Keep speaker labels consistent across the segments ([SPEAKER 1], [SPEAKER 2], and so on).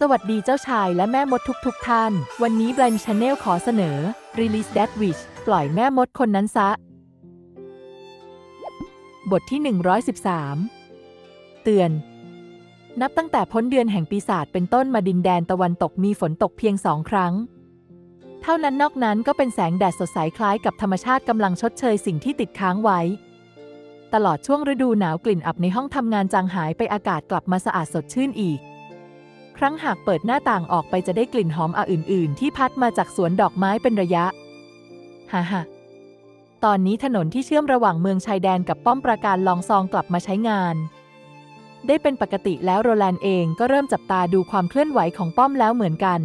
[SPEAKER 1] สวัสดีเจ้าชายและแม่มดทุกๆทท่าน วันนี้ Blind Channel ขอเสนอ Release That Witch ปล่อยแม่มดคนนั้นซะ บทที่ 113 เตือน นับตั้งแต่พ้นเดือนแห่งปีศาจเป็นต้นมาดินแดนตะวันตกมีฝนตกเพียงสองครั้ง เท่านั้นนอกนั้นก็เป็นแสงแดดสดใสคล้ายกับธรรมชาติกำลังชดเชยสิ่งที่ติดค้างไว้ ตลอดช่วงฤดูหนาวกลิ่นอับในห้องทำงานจางหายไปอากาศกลับมาสะอาดสดชื่นอีก ครั้งหากเปิดหน้าต่างออกไปจะได้กลิ่นหอมอ,อื่น ๆ ที่พัดมาจากสวนดอกไม้เป็นระยะฮ่าฮ่าตอนนี้ถนนที่เชื่อมระหว่างเมืองชายแดนกับป้อมปราการลองซองกลับมาใช้งาน ได้เป็นปกติแล้วโรแลนด์เองก็เริ่มจับตาดูความเคลื่อนไหวของป้อมแล้วเหมือนกัน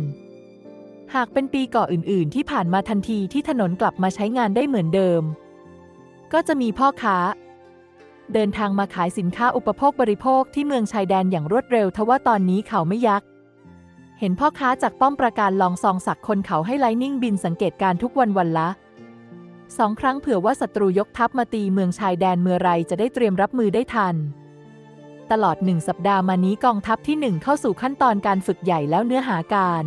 [SPEAKER 1] หากเป็นปีก่ออื่น ๆ ที่ผ่านมาทันทีที่ถนนกลับมาใช้งานได้เหมือนเดิม ก็จะมีพ่อค้า เดินทางมาขายสินค้าอุปโภคบริโภคที่เมืองชายแดนอย่างรวดเร็วทว่าตอนนี้เขาไม่ยัก เห็นพ่อค้าจากป้อมประการลองซองสักคนเขาให้ไลนิ่งบินสังเกตการทุกวันวันละสองครั้งเผื่อว่าศัตรูยกทัพมาตีเมืองชายแดนเมื่อไรจะได้เตรียมรับมือได้ทัน ตลอดหนึ่งสัปดาห์มานี้กองทัพที่หนึ่งเข้าสู่ขั้นตอนการฝึกใหญ่แล้วเนื้อหาการ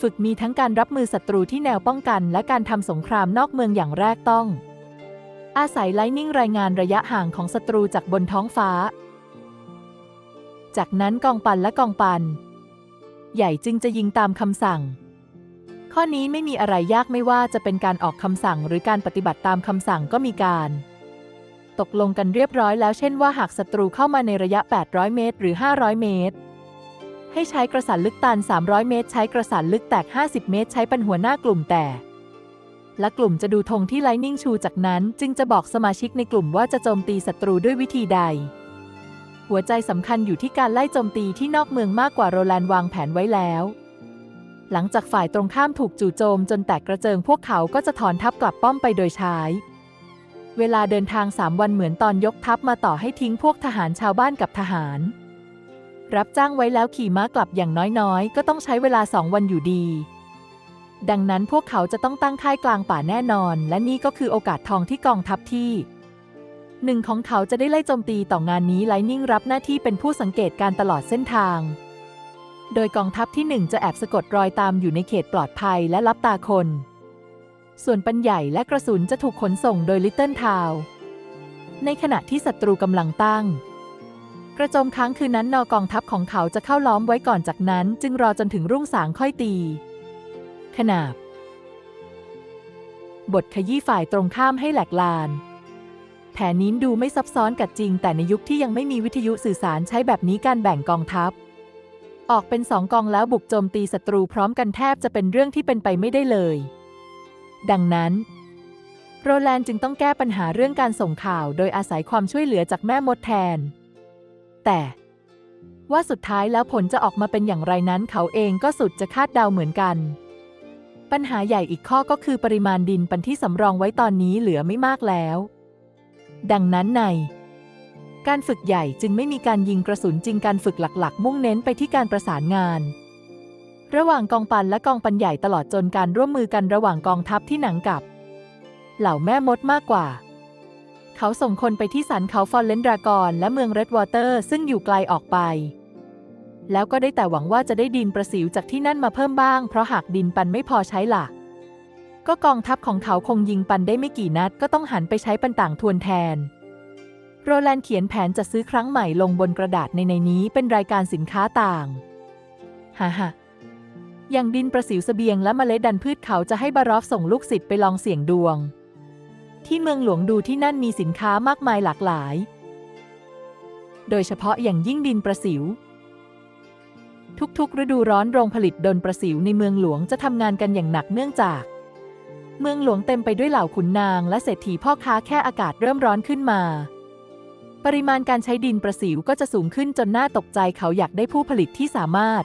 [SPEAKER 1] ฝึกมีทั้งการรับมือศัตรูที่แนวป้องกัน และการทำสงครามนอกเมืองอย่างแรกต้อง อาศัยไลนิ่งรายงานระยะห่างของศัตรูจากบนท้องฟ้า จากนั้นกองปันและกองปัน ใหญ่จึงจะยิงตามคำสั่ง ข้อนี้ไม่มีอะไรยากไม่ว่าจะเป็นการออกคำสั่งหรือการปฏิบัติตามคำสั่งก็มีการ ตกลงกันเรียบร้อยแล้วเช่นว่าหากศัตรูเข้ามาในระยะ 800 เมตร หรือ 500 เมตร ให้ใช้กระสันลึกตัน 300 เมตร ใช้กระสันลึกแตก 50 เมตร ใช้ป็นหัวหน้ากลุ่มแต่ และกลุ่มจะดูธงที่ไลนิ่งชูจากนั้นจึงจะบอกสมาชิกในกลุ่มว่าจะโจมตีศัตรูด้วยวิธีใด หัวใจสำคัญอยู่ที่การไล่โจมตีที่นอกเมืองมากกว่าโรแลนวางแผนไว้แล้ว หลังจากฝ่ายตรงข้ามถูกจู่โจมจนแตกกระเจิงพวกเขาก็จะถอนทัพกลับป้อมไปโดยใช้เวลาเดินทางสามวันเหมือนตอนยกทัพมาต่อให้ทิ้งพวกทหารชาวบ้านกับทหาร รับจ้างไว้แล้วขี่ม้ากลับอย่างน้อยๆ ก็ต้องใช้เวลาสองวันอยู่ดี ดังนั้นพวกเขาจะต้องตั้งค่ายกลางป่าแน่นอน และนี่ก็คือโอกาสทองที่กองทัพที่หนึ่งของเขาจะได้ไล่โจมตีต่องานนี้ไลนิ่งรับหน้าที่เป็นผู้สังเกตการตลอดเส้นทาง โดยกองทัพที่หนึ่งจะแอบสะกดรอยตามอยู่ในเขตปลอดภัยและลับตาคน ส่วนปัญใหญ่และกระสุนจะถูกขนส่งโดยลิตเติ้ลทาวในขณะที่ศัตรูกำลังตั้ง กระโจมค้างคืนนั้นนอกองทัพของเขาจะเข้าล้อมไว้ก่อนจากนั้น จึงรอจนถึงรุ่งสางค่อยตี ขนาบบทขยี้ฝ่ายตรงข้ามให้แหลกลาน แผนนี้ดูไม่ซับซ้อนกัดจริง แต่ในยุคที่ยังไม่มีวิทยุสื่อสารใช้แบบนี้การแบ่งกองทัพ ออกเป็นสองกองแล้วบุกโจมตีศัตรูพร้อมกันแทบจะเป็นเรื่องที่เป็นไปไม่ได้เลย ดังนั้น โรแลนด์จึงต้องแก้ปัญหาเรื่องการส่งข่าว โดยอาศัยความช่วยเหลือจากแม่มดแทน แต่ว่าสุดท้ายแล้วผลจะออกมาเป็นอย่างไรนั้นเขาเองก็สุดจะคาดเดาเหมือนกัน ปัญหาใหญ่อีกข้อก็คือปริมาณดินปันที่สำรองไว้ตอนนี้เหลือไม่มากแล้ว ดังนั้นในการฝึกใหญ่จึงไม่มีการยิงกระสุนจริงการฝึกหลัก ๆ มุ่งเน้นไปที่การประสานงาน ระหว่างกองปันและกองปันใหญ่ตลอดจนการร่วมมือกันระหว่างกองทัพที่หนังกับ เหล่าแม่มดมากกว่า เขาส่งคนไปที่สันเขาฟอนเลนดรากอนและเมืองเรดวอเตอร์ ซึ่งอยู่ไกลออกไป แล้วก็ได้แต่หวังว่าจะได้ดินประสิวจากที่นั่นมาเพิ่มบ้าง เพราะหากดินปันไม่พอใช้ล่ะ ก็กองทัพของเขาคงยิงปันได้ไม่กี่นัด ก็ต้องหันไปใช้ปันต่างทวนแทน โรแลนด์เขียนแผนจะซื้อครั้งใหม่ลงบนกระดาษในในนี้เป็นรายการสินค้าต่างฮ่าฮ่าอย่างดินประสิวเสบียงและเมล็ดดันพืชเขาจะให้บารอฟส่งลูกศิษย์ไปลองเสี่ยงดวง ที่เมืองหลวงดูที่นั่นมีสินค้ามากมายหลากหลาย โดยเฉพาะอย่างยิ่งดินประสิว ทุกๆ ฤดูร้อนโรงผลิตดนประสิวในเมืองหลวงจะทำงานกันอย่างหนักเนื่องจาก เมืองหลวงเต็มไปด้วยเหล่าขุนนางและเศรษฐีพ่อค้าแค่อากาศเริ่มร้อนขึ้นมา ปริมาณการใช้ดินประสิวก็จะสูงขึ้นจนน่าตกใจเขาอยากได้ผู้ผลิตที่สามารถ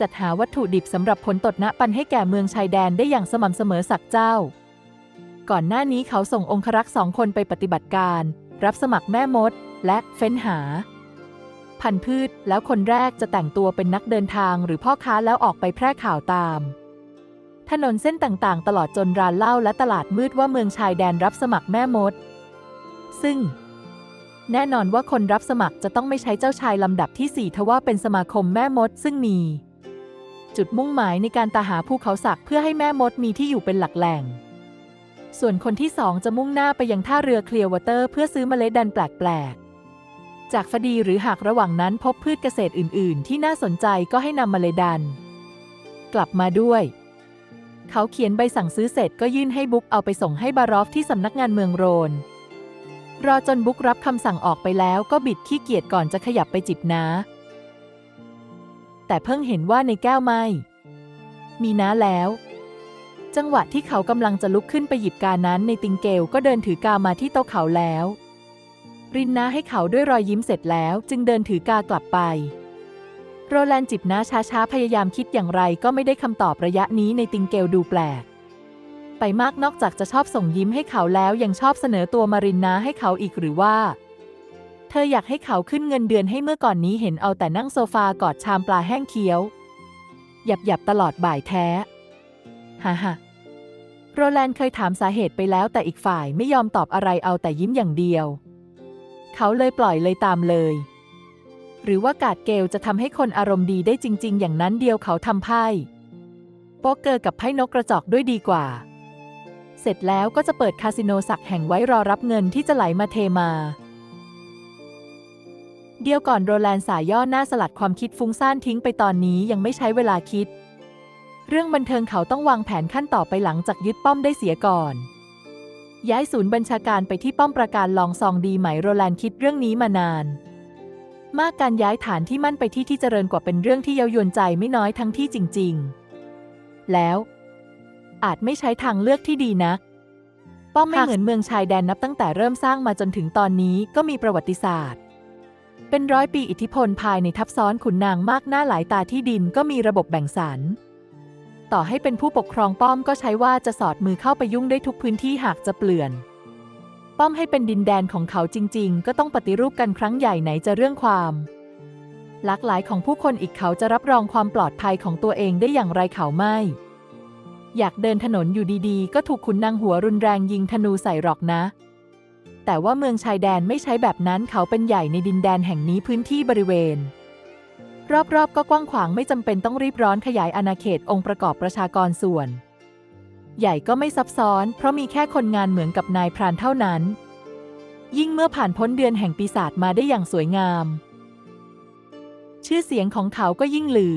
[SPEAKER 1] จัดหาวัตถุดิบสำหรับผลตดณปันให้แก่เมืองชายแดนได้อย่างสม่ำเสมอสักเจ้า ก่อนหน้านี้เขาส่งองครักษ์สองคนไปปฏิบัติการ รับสมัครแม่มด และเฟ้นหา พันธุ์พืช แล้วคนแรกจะแต่งตัวเป็นนักเดินทางหรือพ่อค้าแล้วออกไปแพร่ข่าวตาม ถนนเส้นต่างๆ ตลอดจนร้านเหล้าและตลาดมืดว่าเมืองชายแดนรับสมัครแม่มด ซึ่ง แน่นอนว่าคนรับสมัครจะต้องไม่ใช้เจ้าชายลำดับที่ 4 ทว่าเป็นสมาคมแม่มดซึ่งมี จุดมุ่งหมายในการตาหาภูเขาสักเพื่อให้แม่มดมีที่อยู่เป็นหลักแหล่งส่วนคนที่สองจะมุ่งหน้าไปยังท่าเรือเคลียร์วอเตอร์เพื่อซื้อเมล็ดดันแปลกๆ จากฟดีหรือหากระหว่างนั้นพบพืชเกษตรอื่น ๆ ที่น่าสนใจก็ให้นำเมล็ดดัน กลับมาด้วย เขาเขียนใบสั่งซื้อเสร็จก็ยื่นให้บุ๊กเอาไปส่งให้บารอฟที่สำนักงานเมืองโรน รอจนบุ๊กรับคำสั่งออกไปแล้วก็บิดขี้เกียจก่อนจะขยับไปจิบน้า แต่เพิ่งเห็นว่าในแก้วไม่ มีน้าแล้ว จังหวะที่เขากำลังจะลุกขึ้นไปหยิบกานั้นในติงเกลก็เดินถือกามาที่โต๊ะเขาแล้ว รินน้าให้เขาด้วยรอยยิ้มเสร็จแล้วจึงเดินถือกากลับไป โรแลนด์จิบน้าช้าๆ พยายามคิดอย่างไรก็ไม่ได้คำตอบระยะนี้ในติงเกลดูแปลก ไปมากนอกจากจะชอบส่งยิ้มให้เขาแล้วยังชอบเสนอตัวมารินน้าให้เขาอีกหรือว่า เธออยากให้เขาขึ้นเงินเดือนให้เมื่อก่อนนี้เห็นเอาแต่นั่งโซฟากอดชามปลาแห้งเคี้ยว หยับหยับๆตลอดบ่ายแท้ฮ่าฮ่าโรแลนด์เคยถามสาเหตุไปแล้วแต่อีกฝ่ายไม่ยอมตอบอะไรเอาแต่ยิ้มอย่างเดียว เขาเลยปล่อยเลยตามเลย หรือว่ากาดเกลจะทำให้คนอารมณ์ดีได้จริง ๆ อย่างนั้นเดียวเขาทำไพ่โป๊กเกอร์กับไพ่นกกระจอกด้วยดีกว่า เสร็จแล้วก็จะเปิดคาสิโนสักแห่งไว้รอรับเงินที่จะไหลมาเทมา เดียวก่อนโรแลนด์สายย่อหน้าสลัดความคิดฟุ้งซ่านทิ้งไปตอนนี้ยังไม่ใช้เวลาคิด เรื่องบันเทิงเขาต้องวางแผนขั้นต่อไปหลังจากยึดป้อมได้เสียก่อน ย้ายศูนย์บัญชาการไปที่ป้อมประการลองซองดีไหมโรแลนด์คิดเรื่องนี้มานาน มากการย้ายฐานที่มั่นไปที่ที่เจริญกว่าเป็นเรื่องที่เย้ายวนใจไม่น้อยทั้งที่จริง ๆ แล้ว อาจไม่ใช้ทางเลือกที่ดีนะ ป้อมไม่เหมือนเมืองชายแดนนับตั้งแต่เริ่มสร้างมาจนถึงตอนนี้ก็มีประวัติศาสตร์ เป็นร้อยปีอิทธิพลภายในทับซ้อนขุนนางมากหน้าหลายตาที่ดินก็มีระบบแบ่งสรร ต่อให้เป็นผู้ปกครองป้อมก็ใช้ว่าจะสอดมือเข้าไปยุ่งได้ทุกพื้นที่หากจะเปลี่ยน ป้อมให้เป็นดินแดนของเขาจริง ๆ ก็ต้องปฏิรูปกันครั้งใหญ่ไหนจะเรื่องความหลากหลายของผู้คนอีกเขาจะรับรองความปลอดภัยของตัวเองได้อย่างไรเขาไม่ อยากเดินถนนอยู่ดีๆ ก็ถูกขุนนางหัวรุนแรงยิงธนูใส่หรอกนะ แต่ว่าเมืองชายแดนไม่ใช้แบบนั้นเขาเป็นใหญ่ในดินแดนแห่งนี้พื้นที่บริเวณ รอบๆ ก็กว้างขวางไม่จำเป็นต้องรีบร้อนขยายอาณาเขตองค์ประกอบประชากรส่วน ใหญ่ก็ไม่ซับซ้อน เพราะมีแค่คนงานเหมือนกับนายพรานเท่านั้น ยิ่งเมื่อผ่านพ้นเดือนแห่งปีศาจมาได้อย่างสวยงาม ชื่อเสียงของเขาก็ยิ่งลือ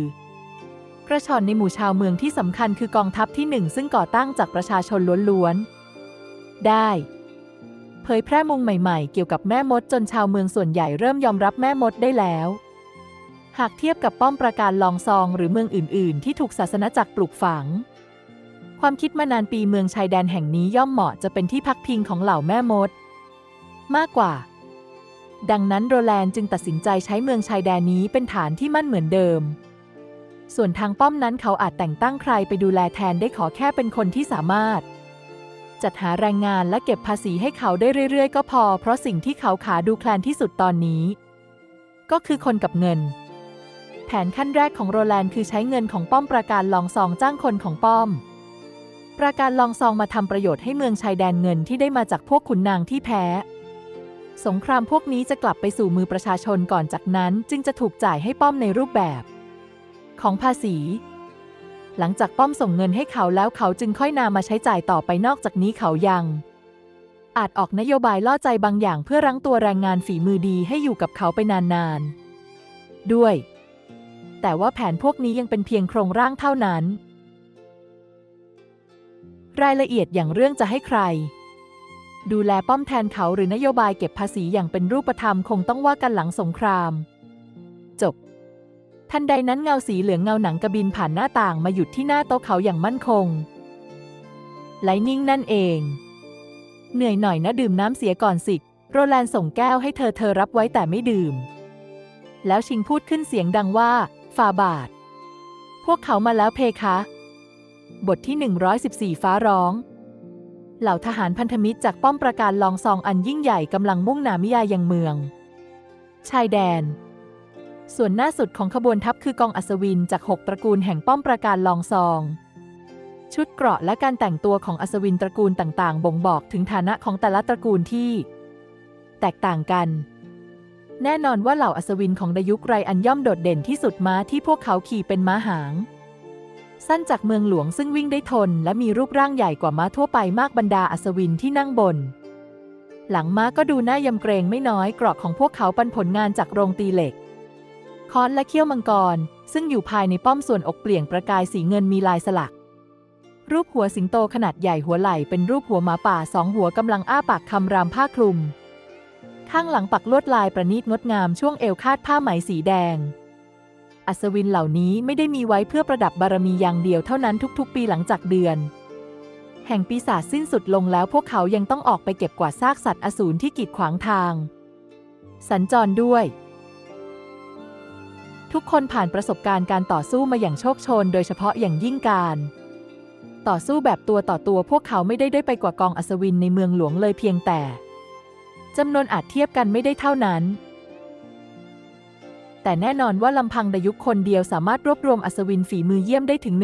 [SPEAKER 1] กระชอนในหมู่ชาวเมืองที่สำคัญคือกองทัพที่หนึ่งซึ่งก่อตั้งจากประชาชนล้วนๆ ได้เผยแพร่มุงใหม่ๆ เกี่ยวกับแม่มดจนชาวเมืองส่วนใหญ่เริ่มยอมรับแม่มดได้แล้ว หากเทียบกับป้อมประการลองซองหรือเมืองอื่น ๆ ที่ถูกศาสนาจักรปลูกฝัง ความคิดมานานปีเมืองชายแดนแห่งนี้ย่อมเหมาะจะเป็นที่พักพิงของเหล่าแม่มด มากกว่า ดังนั้นโรแลนด์จึงตัดสินใจใช้เมืองชายแดนนี้เป็นฐานที่มั่นเหมือนเดิม ส่วนทางป้อมนั้นเขาอาจแต่งตั้งใครไปดูแลแทนได้ขอแค่เป็นคนที่สามารถ จัดหาแรงงานและเก็บภาษีให้เขาได้เรื่อย ๆ ก็พอ เพราะสิ่งที่เขาขาดูแคลนที่สุดตอนนี้ ก็คือคนกับเงิน ผนขั้นแรกของโรแลนด์คือใช้เงินของป้อมประการลองซองจ้างคนของป้อม ประการลองซองมาทำประโยชน์ให้เมืองชายแดนเงินที่ได้มาจากพวกขุนนางที่แพ้ สงครามพวกนี้จะกลับไปสู่มือประชาชนก่อนจากนั้นจึงจะถูกจ่ายให้ป้อมในรูปแบบ ของภาษี หลังจากป้อมส่งเงินให้เขาแล้วเขาจึงค่อยนามาใช้จ่ายต่อไปนอกจากนี้เขายัง อาจออกนโยบายล่อใจบางอย่างเพื่อรั้งตัวแรงงานฝีมือดีให้อยู่กับเขาไปนานๆด้วย แต่ว่าแผนพวกนี้ยังเป็นเพียงโครงร่างเท่านั้น รายละเอียดอย่างเรื่องจะให้ใคร ดูแลป้อมแทนเขาหรือนโยบายเก็บภาษีอย่างเป็นรูปธรรมคงต้องว่ากันหลังสงคราม จบ ทันใดนั้นเงาสีเหลืองเงาหนังกระบินผ่านหน้าต่างมาหยุดที่หน้าโต๊ะเขาอย่างมั่นคงไลนิ่งนั่นเอง เหนื่อยหน่อยนะดื่มน้ำเสียก่อนสิโรแลนด์ส่งแก้วให้เธอเธอรับไว้แต่ไม่ดื่ม แล้วชิงพูดขึ้นเสียงดังว่า ฟาบาท พวกเขามาแล้วเพคะ บทที่ 114 ฟ้าร้อง เหล่าทหารพันธมิตรจากป้อมประการลองซองอันยิ่งใหญ่กำลังมุ่งหนามิยายังเมือง ชายแดน ส่วนหน้าสุดของขบวนทัพคือกองอัศวินจากหกตระกูลแห่งป้อมประการลองซองชุดเกราะและการแต่งตัวของอัศวินตระกูลต่างๆ บ่งบอกถึงฐานะของแต่ละตระกูลที่ แตกต่างกัน แน่นอนว่าเหล่าอัศวินของดยุคไรอันย่อมโดดเด่นที่สุดม้าที่พวกเขาขี่เป็นม้าหาง สั้นจากเมืองหลวงซึ่งวิ่งได้ทน และมีรูปร่างใหญ่กว่าม้าทั่วไปมากบรรดาอัศวินที่นั่งบน หลังม้าก็ดูน่ายำเกรงไม่น้อยกรอกของพวกเขาปันผลงานจากโรงตีเหล็กค้อนและเขี้ยวมังกร ซึ่งอยู่ภายในป้อมส่วนอกเปลี่ยงประกายสีเงินมีลายสลัก รูปหัวสิงโตขนาดใหญ่หัวไหล่เป็นรูปหัวหมาป่าสองหัวกำลังอ้าปากคำรามผ้าคลุม ข้างหลังปักลวดลายประณีตงดงามช่วงเอวคาดผ้าไหมสีแดง อัศวินเหล่านี้ไม่ได้มีไว้เพื่อประดับบารมีอย่างเดียวเท่านั้นทุกๆ ปีหลังจากเดือน แห่งปีศาจสิ้นสุดลงแล้วพวกเขายังต้องออกไปเก็บกวาดซากสัตว์อสูรที่กีดขวางทาง สัญจรด้วย ทุกคนผ่านประสบการณ์การต่อสู้มาอย่างโชคโชน โดยเฉพาะอย่างยิ่งการต่อสู้แบบตัวต่อตัวพวกเขาไม่ได้ได้ไปกว่ากองอัศวินในเมืองหลวงเลยเพียงแต่ จำนวนอาจเทียบกันไม่ได้เท่านั้น แต่แน่นอนว่าลำพังดยุคคนเดียวสามารถรวบรวมอัศวินฝีมือเยี่ยมได้ถึง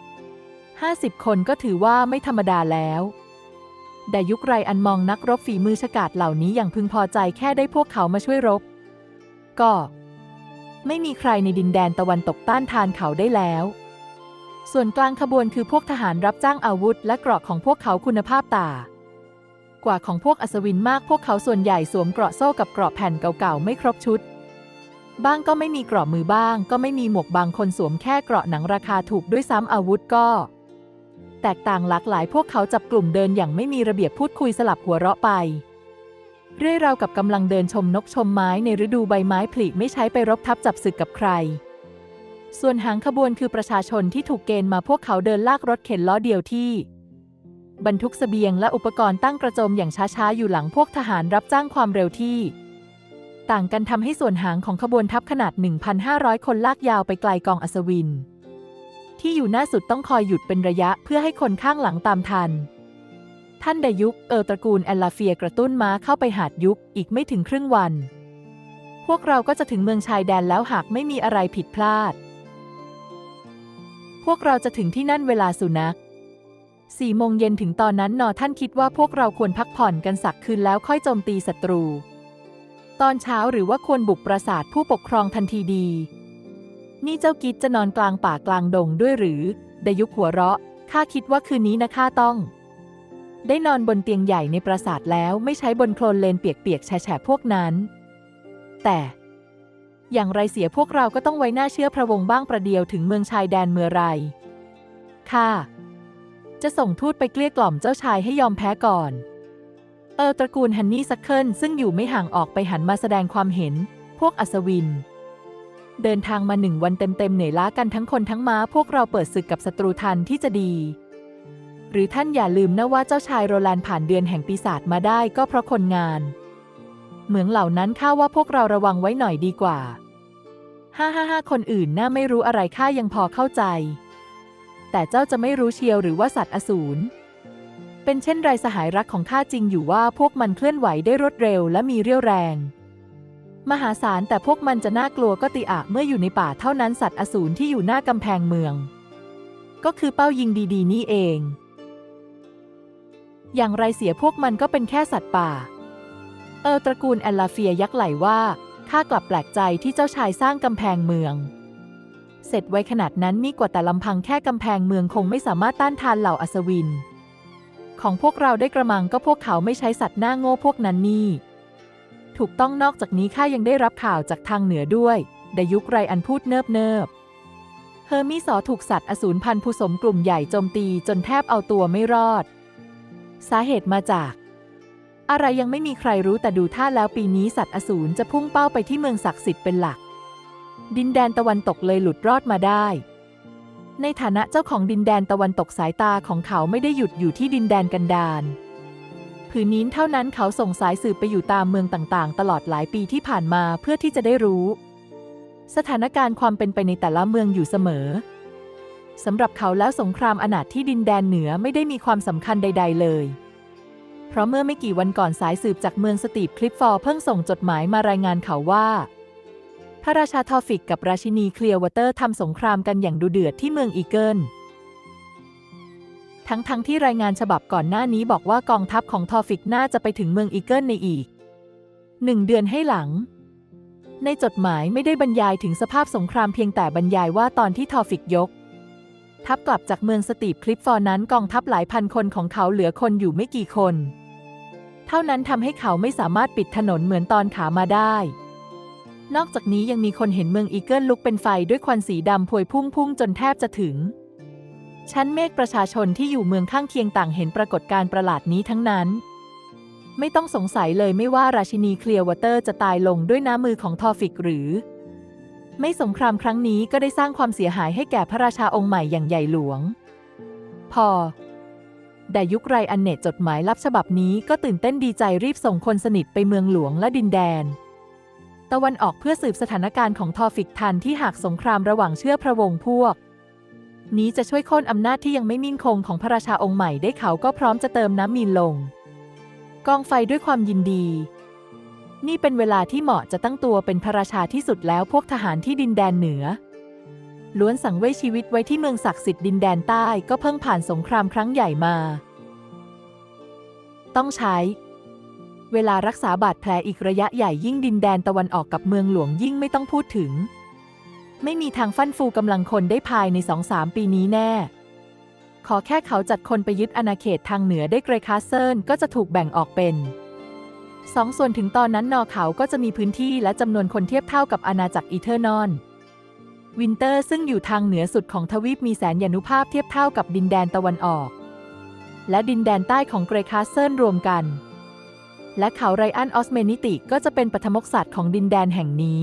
[SPEAKER 1] 150 คนก็ถือว่าไม่ธรรมดาแล้วดยุคไรอันมองนักรบฝีมือฉกาจเหล่านี้อย่างพึงพอใจแค่ได้พวกเขามาช่วยรบ ก็ ไม่มีใครในดินแดนตะวันตกต้านทานเขาได้แล้ว ส่วนกลางขบวนคือพวกทหารรับจ้างอาวุธและเกราะของพวกเขาคุณภาพต่า กว่าของพวกอัศวินมาก พวกเขาส่วนใหญ่สวมเกราะโซ่กับเกราะแผ่นเก่าๆ ไม่ครบชุด บ้างก็ไม่มีเกราะมือบ้าง ก็ไม่มีหมวกบางคนสวมแค่เกราะหนังราคาถูกด้วยซ้ำอาวุธก็ แตกต่างหลากหลาย พวกเขาจับกลุ่มเดินอย่างไม่มีระเบียบพูดคุยสลับหัวเราะไป เรื่อยราวกับกำลังเดินชมนกชมไม้ในฤดูใบไม้ผลิไม่ใช้ไปรบทับจับศึกกับใครส่วนหางขบวนคือประชาชนที่ถูกเกณฑ์มาพวกเขาเดินลากรถเข็นล้อเดียวที่ บรรทุกเสบียงและอุปกรณ์ตั้งกระโจมอย่างช้าๆ อยู่หลังพวกทหารรับจ้างความเร็วที่ ต่างกันทำให้ส่วนหางของขบวนทัพขนาด 1,500 คนลากยาวไปไกลกองอัศวิน ที่อยู่หน้าสุดต้องคอยหยุดเป็นระยะเพื่อให้คนข้างหลังตามทัน ท่านดยุคเออตระกูลแอลลาเฟียกระตุ้นม้าเข้าไปหาดยุคอีกไม่ถึงครึ่งวัน พวกเราก็จะถึงเมืองชายแดนแล้วหากไม่มีอะไรผิดพลาด พวกเราจะถึงที่นั่นเวลาสุนัข สี่โมงเย็นถึงตอนนั้นนอท่านคิดว่าพวกเราควรพักผ่อนกันสักคืนแล้วค่อยโจมตีศัตรู ตอนเช้าหรือว่าควรบุกปราสาทผู้ปกครองทันทีดี นี่เจ้ากิจจะนอนกลางป่ากลางดงด้วยหรือ ดยุคหัวเราะ ข้าคิดว่าคืนนี้นะข้าต้อง ได้นอนบนเตียงใหญ่ในปราสาทแล้วไม่ใช้บนโคลนเลนเปียกๆแฉะพวกนั้น แต่อย่างไรเสียพวกเราก็ต้องไว้หน้าเชื่อพระวงศ์บ้างประเดียวถึงเมืองชายแดนเมื่อไร ค่ะ จะส่งทูตไปเกลี้ยกล่อมเจ้าชายให้ยอมแพ้ก่อน เออตระกูลฮันนี่ซักเคิลซึ่งอยู่ไม่ห่างออกไปหันมาแสดงความเห็น พวกอัศวิน เดินทางมาหนึ่งวันเต็มๆเหนื่อยล้ากันทั้งคนทั้งม้าพวกเราเปิดศึกกับศัตรูทันที่จะดี หรือท่านอย่าลืมนะว่าเจ้าชายโรแลนผ่านเดือนแห่งปีศาจมาได้ก็เพราะคนงาน เหมืองเหล่านั้นข้าว่าพวกเราระวังไว้หน่อยดีกว่าห้าห้าห้าคนอื่นน่าไม่รู้อะไรข้ายังพอเข้าใจ แต่เจ้าจะไม่รู้เชียวหรือว่าสัตว์อสูรเป็นเช่นไรสหายรักของข้าจริงอยู่ว่าพวกมันเคลื่อนไหวได้รวดเร็วและมีเรี่ยวแรง มหาศาลแต่พวกมันจะน่ากลัวก็ติอะเมื่ออยู่ในป่าเท่านั้นสัตว์อสูรที่อยู่หน้ากำแพงเมือง ก็คือเป้ายิงดีๆ นี่เอง อย่างไรเสียพวกมันก็เป็นแค่สัตว์ป่า เออตระกูลแอลลาเฟียยักไหลว่าข้ากลับแปลกใจที่เจ้าชายสร้างกำแพงเมือง เสร็จไว้ขนาดนั้นมีกว่าแต่ลำพังแค่กำแพงเมืองคงไม่สามารถต้านทานเหล่าอัศวิน ของพวกเราได้กระมังก็พวกเขาไม่ใช้สัตว์หน้าโง่พวกนั้นนี่ ถูกต้องนอกจากนี้ข้ายังได้รับข่าวจากทางเหนือด้วยดยุคไรอันพูดเนิบเนิบเฮอร์มิสอถูกสัตว์อสูรพันธุ์ผู้สมกลุ่มใหญ่โจมตีจนแทบเอาตัวไม่รอด สาเหตุมาจาก อะไรยังไม่มีใครรู้แต่ดูท่าแล้วปีนี้สัตว์อสูรจะพุ่งเป้าไปที่เมืองศักดิ์สิทธิ์เป็นหลัก ดินแดนตะวันตกเลยหลุดรอดมาได้ ในฐานะเจ้าของดินแดนตะวันตกสายตาของเขาไม่ได้หยุดอยู่ที่ดินแดนกันดารผืนนี้เท่านั้นเขาส่งสายสืบไปอยู่ตามเมืองต่างๆ ตลอดหลายปีที่ผ่านมาเพื่อที่จะได้รู้ สถานการณ์ความเป็นไปในแต่ละเมืองอยู่เสมอสำหรับเขาแล้วสงครามอนาถที่ดินแดนเหนือไม่ได้มีความสำคัญใด ๆ เลย เพราะเมื่อไม่กี่วันก่อนสายสืบจากเมืองสตีฟคลิฟฟอร์เพิ่งส่งจดหมายมารายงานเขาว่า พระราชาทอฟิกกับราชินีเคลียร์วอเตอร์ทำสงครามกันอย่างดุเดือดที่เมืองอีเกิล ทั้งๆทที่รายงานฉบับก่อนหน้านี้บอกว่ากองทัพของทอฟิกน่าจะไปถึงเมืองอีเกิลในอีกหนึ่งเดือนให้หลัง ในจดหมายไม่ได้บรรยายถึงสภาพสงครามเพียงแต่บรรยายว่าตอนที่ทอฟิกยก ทัพกลับจากเมืองสตีปคลิปฟอร์นั้นกองทัพหลายพันคนของเขาเหลือคนอยู่ไม่กี่คน เท่านั้นทำให้เขาไม่สามารถปิดถนนเหมือนตอนขามาได้ นอกจากนี้ยังมีคนเห็นเมืองอีเกิลลุกเป็นไฟด้วยควันสีดำพวยพุ่งพุ่งจนแทบจะถึง ชั้นเมฆประชาชนที่อยู่เมืองข้างเคียงต่างเห็นปรากฏการณ์ประหลาดนี้ทั้งนั้น ไม่ต้องสงสัยเลยไม่ว่าราชินีเคลียร์วอเตอร์จะตายลงด้วยน้ำมือของทอฟิกหรือ ไม่สงครามครั้งนี้ก็ได้สร้างความเสียหายให้แก่พระราชาองค์ใหม่อย่างใหญ่หลวง พอแต่ยุคไรอันเนตจดหมายลับฉบับนี้ก็ตื่นเต้นดีใจรีบส่งคนสนิทไปเมืองหลวงและดินแดน ตะวันออกเพื่อสืบสถานการณ์ของทอฟิกทันที่หากสงครามระหว่างเชื่อพระวงศ์พวก นี้จะช่วยโค่นอำนาจที่ยังไม่มิ่นคงของพระราชาองค์ใหม่ได้เขาก็พร้อมจะเติมน้ำมีนลง กองไฟด้วยความยินดี นี่เป็นเวลาที่เหมาะจะตั้งตัวเป็นพระราชาที่สุดแล้วพวกทหารที่ดินแดนเหนือล้วนสังเวยชีวิตไว้ที่เมืองศักดิ์สิทธิ์ดินแดนใต้ก็เพิ่งผ่านสงครามครั้งใหญ่มา ต้องใช้ เวลารักษาบาดแผลอีกระยะใหญ่ยิ่งดินแดนตะวันออกกับเมืองหลวงยิ่งไม่ต้องพูดถึง ไม่มีทางฟั่นฟูกำลังคนได้ภายในสองสามปีนี้แน่ ขอแค่เขาจัดคนไปยึดอาณาเขตทางเหนือได้เกรคาสเซิลก็จะถูกแบ่งออกเป็นสองส่วนถึงตอนนั้นนอเขาก็จะมีพื้นที่และจำนวนคนเทียบเท่ากับอาณาจักรอีเทอร์นอน วินเตอร์ซึ่งอยู่ทางเหนือสุดของทวีปมีแสนยานุภาพเทียบเท่ากับดินแดนตะวันออก และดินแดนใต้ของเกรคาสเซิลรวมกัน และเขาไรอันออสเมนิติก็จะเป็นปฐมกษัตริย์ของดินแดนแห่งนี้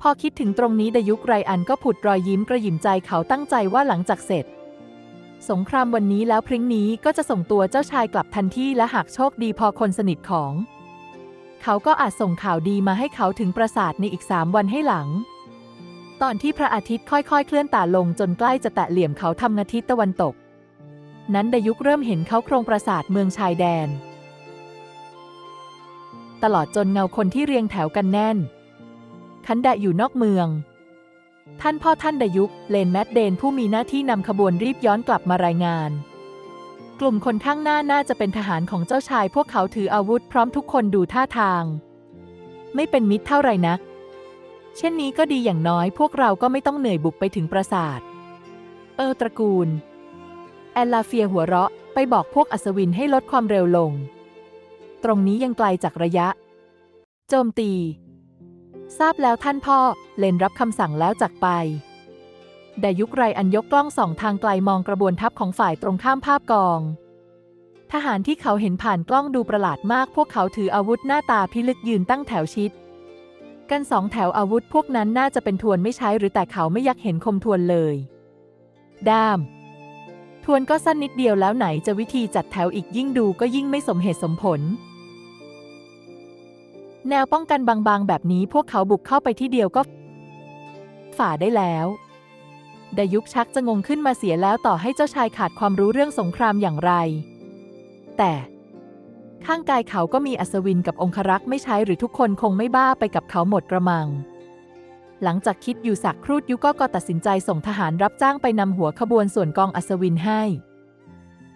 [SPEAKER 1] พอคิดถึงตรงนี้ดยุคไรอันก็ผุดรอยยิ้มกระหยิมใจเขาตั้งใจว่าหลังจากเสร็จ สงครามวันนี้แล้วพริ้งนี้ก็จะส่งตัวเจ้าชายกลับทันทีและหากโชคดีพอคนสนิทของ เขาก็อาจส่งข่าวดีมาให้เขาถึงปราสาทในอีกสามวันให้หลัง ตอนที่พระอาทิตย์ค่อยๆ เคลื่อนตาลงจนใกล้จะแตะเหลี่ยมเขาทำนาทิศตะวันตก นั้นดยุคเริ่มเห็นเขาโครงปราสาทเมืองชายแดน ตลอดจนเงาคนที่เรียงแถวกันแน่น คันดะอยู่นอกเมือง ท่านพ่อท่านดายุคเลนแมดเดนผู้มีหน้าที่นำขบวนรีบย้อนกลับมารายงาน กลุ่มคนข้างหน้าน่าจะเป็นทหารของเจ้าชาย พวกเขาถืออาวุธพร้อมทุกคนดูท่าทาง ไม่เป็นมิตรเท่าไหร่นัก เช่นนี้ก็ดีอย่างน้อยพวกเราก็ไม่ต้องเหนื่อยบุกไปถึงปราสาท เออตระกูล แอนลาเฟียหัวเราะไปบอกพวกอัศวินให้ลดความเร็วลง ตรงนี้ยังไกลจากระยะ โจมตี ทราบแล้วท่านพ่อ เลนรับคำสั่งแล้วจากไปดายุคไรอันยกกล้องส่องทางไกลมองกระบวนทัพของฝ่ายตรงข้ามภาพกอง ทหารที่เขาเห็นผ่านกล้องดูประหลาดมาก พวกเขาถืออาวุธหน้าตาพิลึกยืนตั้งแถวชิด กันสองแถวอาวุธพวกนั้นน่าจะเป็นทวนไม่ใช้หรือแต่เขาไม่อยากเห็นคมทวนเลย ด้าม ทวนก็สั้นนิดเดียวแล้วไหนจะวิธีจัดแถวอีกยิ่งดูก็ยิ่งไม่สมเหตุสมผล แนวป้องกันบางๆ แบบนี้พวกเขาบุกเข้าไปที่เดียวก็ ฝ่าได้แล้วดายุคชักจะงงขึ้นมาเสียแล้วต่อให้เจ้าชายขาดความรู้เรื่องสงครามอย่างไร แต่ข้างกายเขาก็มีอัศวินกับองครักษ์ไม่ใช้หรือทุกคนคงไม่บ้าไปกับเขาหมดกระมัง หลังจากคิดอยู่สักครู่ยุก็ก็ตัดสินใจส่งทหารรับจ้างไปนำหัวขบวนส่วนกองอัศวินให้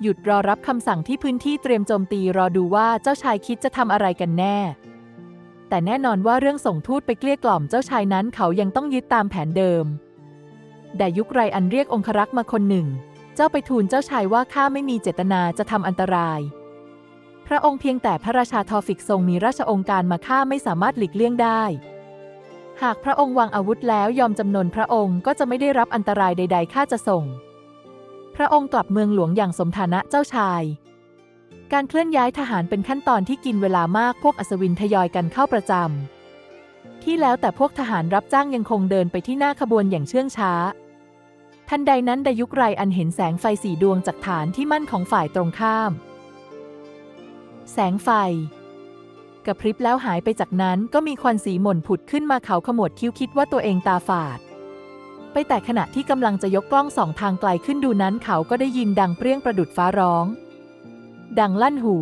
[SPEAKER 1] หยุดรอรับคำสั่งที่พื้นที่เตรียมโจมตีรอดูว่าเจ้าชายคิดจะทำอะไรกันแน่ แต่แน่นอนว่าเรื่องส่งทูตไปเกลี้ยกล่อมเจ้าชายนั้นเขายังต้องยึดตามแผนเดิม แต่ยุคไรอันเรียกองครักษ์มาคนหนึ่ง เจ้าไปทูลเจ้าชายว่าข้าไม่มีเจตนาจะทำอันตราย พระองค์เพียงแต่พระราชาทอฟิกทรงมีราชองค์การมาข้าไม่สามารถหลีกเลี่ยงได้ หากพระองค์วางอาวุธแล้วยอมจำนนพระองค์ก็จะไม่ได้รับอันตรายใด ๆข้าจะส่ง พระองค์กลับเมืองหลวงอย่างสมฐานะเจ้าชาย การเคลื่อนย้ายทหารเป็นขั้นตอนที่กินเวลามากพวกอัศวินทยอยกันเข้าประจำที่แล้วแต่พวกทหารรับจ้างยังคงเดินไปที่หน้าขบวนอย่างเชื่องช้า ทันใดนั้นดายุคไรอันเห็นแสงไฟสีดวงจากฐานที่มั่นของฝ่ายตรงข้าม แสงไฟกระพริบแล้วหายไปจากนั้นก็มีควันสีหม่นผุดขึ้นมาเขาขมวดคิ้วคิดว่าตัวเองตาฝาด ไปแต่ขณะที่กำลังจะยกกล้องสองทางไกลขึ้นดูนั้นเขาก็ได้ยินดังเปรี้ยงประดุดฟ้าร้อง ดังลั่นหู